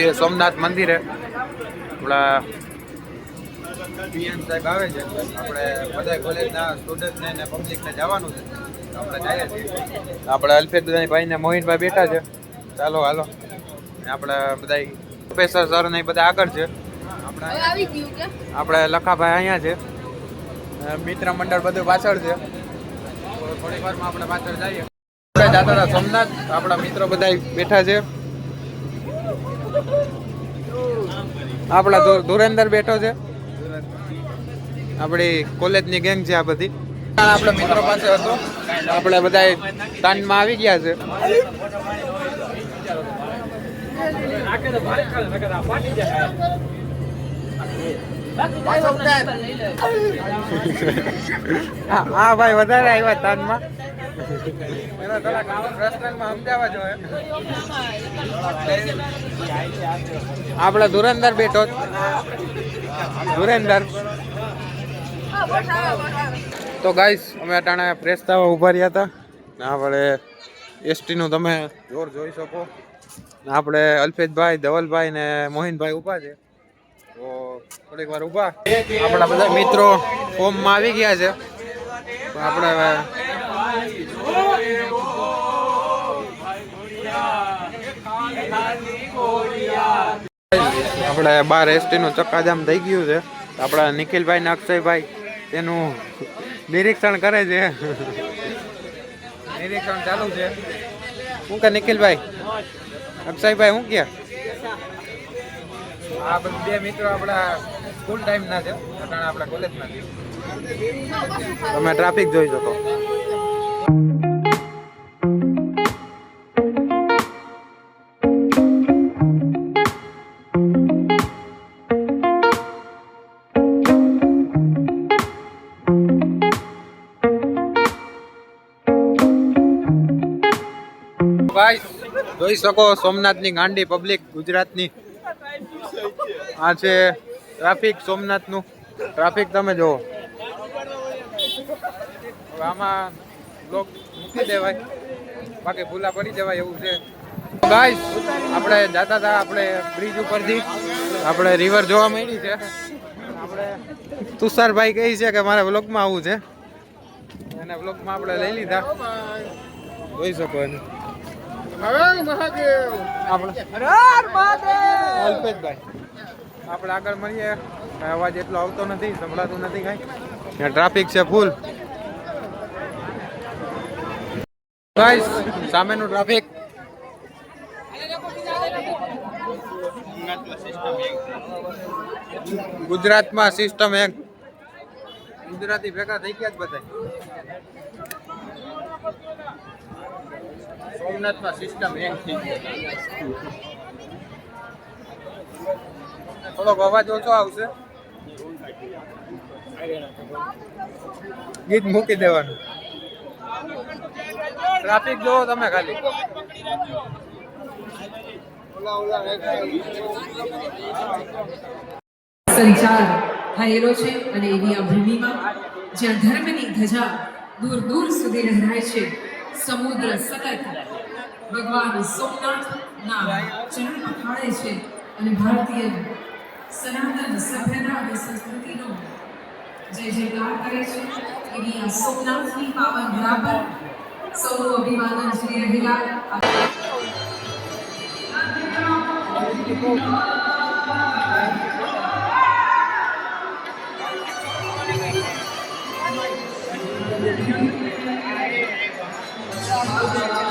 છીએ સોમનાથ મંદિરે. આપણા પીએમ સાહેબ આવે છે. આપણે બધા કોલેજના સ્ટુડન્ટને ને પબ્લિકને જવાનું છે. આપણે જઈએ છીએ. આપણે અલ્ફેદભાઈ ભાઈને મોહિતભાઈ બેઠા છે. ચાલો હાલો. ને આપણે બધા પ્રોફેસર સર ને એ બધા આગળ છે. આપણે હવે આવી ગયું કે? આપણે લખાભાઈ અહીંયા છે. મિત્ર મંડળ બધું પાછળ છે. થોડીક વારમાં આપણે પાછળ જઈએ. આપણે જતા હતા સોમનાથ. આપણા મિત્રો બધા બેઠા છે. આપણા ધુરેન્દર બેઠો છે. આપણી કોલેજની ગેંગ છે આ બધી. આપણા મિત્રો પાસે હતો. આપણે બધા તાનમાં આવી ગયા છે. હા ભાઈ વધારે આવ્યા તાનમાં. એનો પ્રશ્નમાં સમજાવવા જોઈએ આપણે ધુરંદર બેઠો ધુરેન્દર તો ગાઈસ અમે અટાણે પ્રેસ થવા ઊભા રહ્યા હતા. ને આપણે એસટીનું તમે જોર જોઈ શકો. ને આપણે અલ્પેશભાઈ ધવલભાઈ ને મોહિનભાઈ ઊભા છે. તો થોડીક વાર ઊભા આપણા બધા મિત્રો ફોર્મમાં આવી ગયા છે. તો આપણે બાર એસટીનું ચક્કાજામ થઈ ગયું છે. આપણા નિખિલભાઈ ને અક્ષયભાઈ તેનું નિરીક્ષણ કરે છે. નિરીક્ષણ ચાલુ છે. શું કે નિખિલભાઈ? અક્ષયભાઈ શું કે આ બે મિત્રો આપણા સ્કૂલ ટાઈમના છે. આપણા કોલેજના છે તમે ટ્રાફિક જોઈ શકો. ગાઈસ જોઈ શકો સોમનાથની ગાંડી પબ્લિક ગુજરાતની. આ છે ટ્રાફિક સોમનાથનું. ટ્રાફિક તમે જુઓ. આમાં બ્લોક મૂકી દેવાય. બાકી ભૂલા પડી જવાય એવું છે. ગાઈસ આપણે જાતા હતા આપણે બ્રિજ ઉપરથી. આપણે રિવર જોવા મળી છે. આપણે તુષારભાઈ કહે છે કે મારે બ્લોકમાં આવવું છે. એને બ્લોકમાં આપણે લઈ લીધા. જોઈ શકો એને. આપણે આપણે આગળ મળીએ. અવાજ એટલો આવતો નથી સંભળાતું નથી કાંઈ. ટ્રાફિક છે ફૂલ ગાઈસ સામેનું ટ્રાફિક. ગુજરાતમાં સિસ્ટમ એક. ગુજરાતી ભેગા થઈ ગયા જ બધા સોમનાથમાં સિસ્ટમ હેંગ થઈ ગઈ થોડોક અવાજ ઓછો આવશે. ગીત મૂકી દેવાનું. ટ્રાફિક જોવો તમે ખાલી. સંચાર થયેલો છે અને એવી આ ભૂમિમાં જ્યાં ધર્મની ધજા દૂર દૂર સુધી લહેરાય છે. સમુદ્ર સતત ભગવાન સોમનાથના ચરણ પખાડે છે અને ભારતીય સનાતન સભ્યતા અને સંસ્કૃતિનો જય જયકાર કરે છે એવી આ સોમનાથની પાવન ધરા સૌનું અભિવાદન શ્રી રહેલા Obrigado.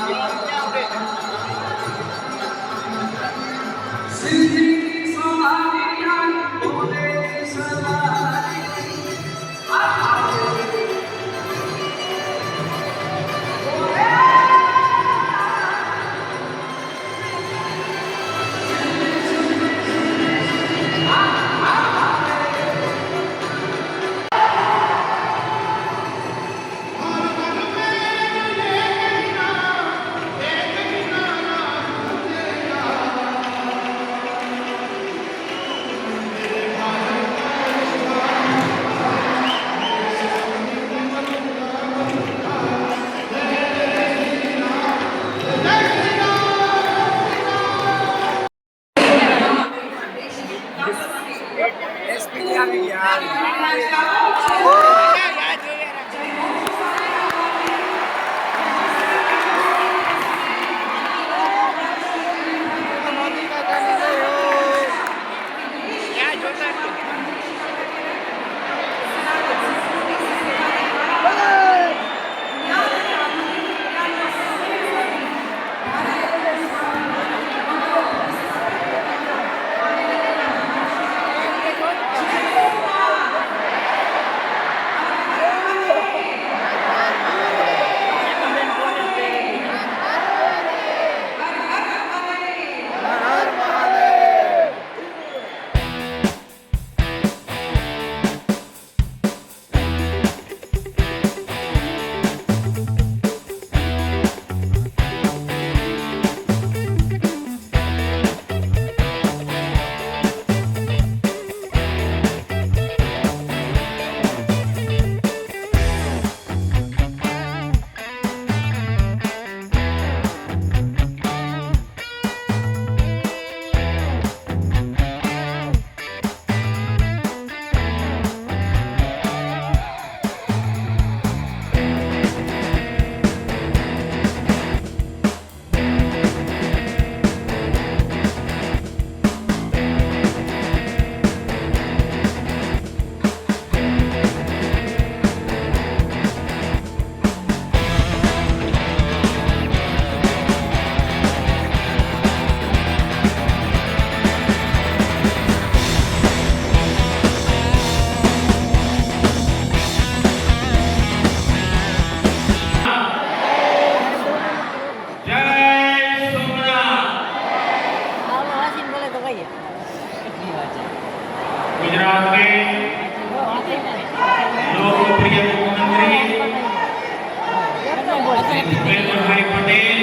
ભૂપેન્દ્રભાઈ પટેલ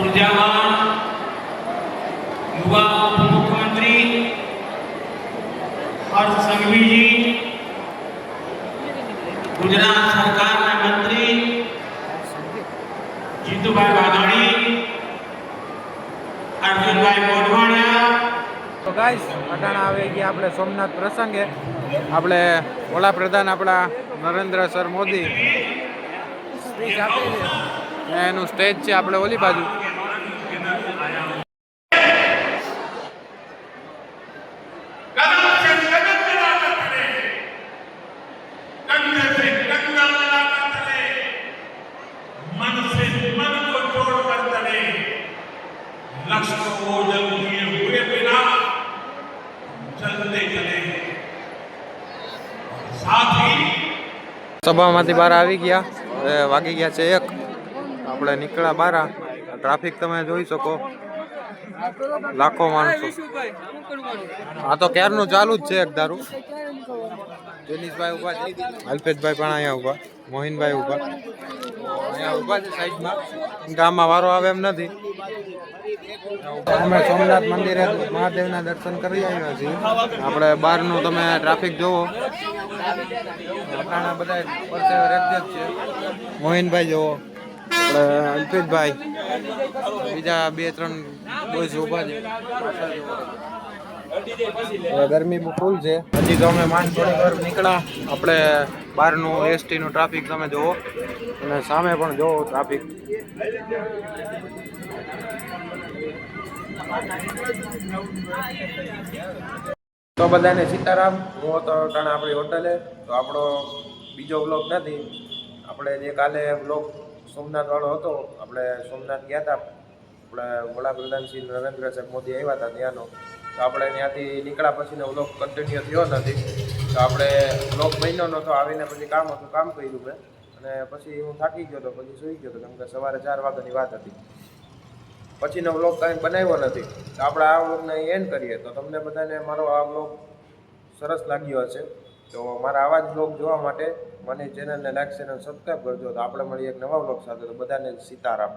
ઉર્જાવાન યુવા ઉપમુખ્યમંત્રી હર્ષ સંઘવીજી ગયા આપણે સોમનાથ પ્રસંગે. આપણે વડાપ્રધાન આપણા નરેન્દ્ર સર મોદી. સ્પીચ આપી છે ને એનું સ્ટેજ છે આપણે ઓલી બાજુ कदम से कदम मिलाकर चले कंधे से कंधा मिलाकर चले मन से मन को जोड़कर चले लक्ष्य को ओझल किए हुए बिना चलते चले और साथ ही સભામાંથી બહાર આવી ગયા હવે વાગી ગયા છે એક. આપણે નીકળ્યા બારા. ટ્રાફિક તમે જોઈ શકો. લાખો માણસો. આ તો ક્યારનું ચાલુ જ છે એક દારૂ. જનીશભાઈ ઊભા છે. અલ્પેશભાઈ પણ અહીંયા ઊભા મોહિનભાઈ ઊભા અહીંયા ઊભા છે સાઈડમાં. ગામમાં વારો આવે એમ નથી. અમે સોમનાથ મંદિરે મહાદેવના દર્શન કરી આવ્યા છીએ. આપણે બહારનું તમે ટ્રાફિક જોવો. મોહિનભાઈ જોવો આપણે બીજા બે, ત્રણ બોયસ ઊભા છે. ગરમી ફૂલ છે. હજી તો અમે માંડ થોડી વાર નીકળ્યા. આપણે બહારનું એસટીનું ટ્રાફિક તમે જુઓ. અને સામે પણ જુઓ ટ્રાફિક તો બધાને સીતારામ. હું હતો અટાણે આપણી હોટલે. તો આપણો બીજો વ્લોગ નથી. આપણે જે કાલે વ્લોગ સોમનાથવાળો હતો, આપણે સોમનાથ ગયા હતા આપણે વડાપ્રધાન શ્રી નરેન્દ્ર સાહેબ મોદી આવ્યા હતા ત્યાંનો. તો આપણે ત્યાંથી નીકળ્યા પછીનો વ્લોગ કન્ટિન્યુ થયો નથી. તો આપણે વ્લોગ બન્યો નહોતો, આવીને પછી કામ હતું, કામ કર્યું મેં. અને પછી હું થાકી ગયો હતો પછી સૂઈ ગયો હતો કેમ કે સવારે ચાર વાગ્યાની વાત હતી. પછીનો વ્લોગ કાંઈ બનાવ્યો નથી. તો આપણે આ વ્લોગને એન્ડ કરીએ. તો તમને બધાને મારો આ વ્લોગ સરસ લાગ્યો હશે. તો મારા આવા જ વ્લોગ જોવા માટે મને ચેનલને લાઈક શેર અને સબસ્ક્રાઈબ કરજો. તો આપણે મળીએ એક નવા વ્લોગ સાથે. તો બધાને સીતારામ.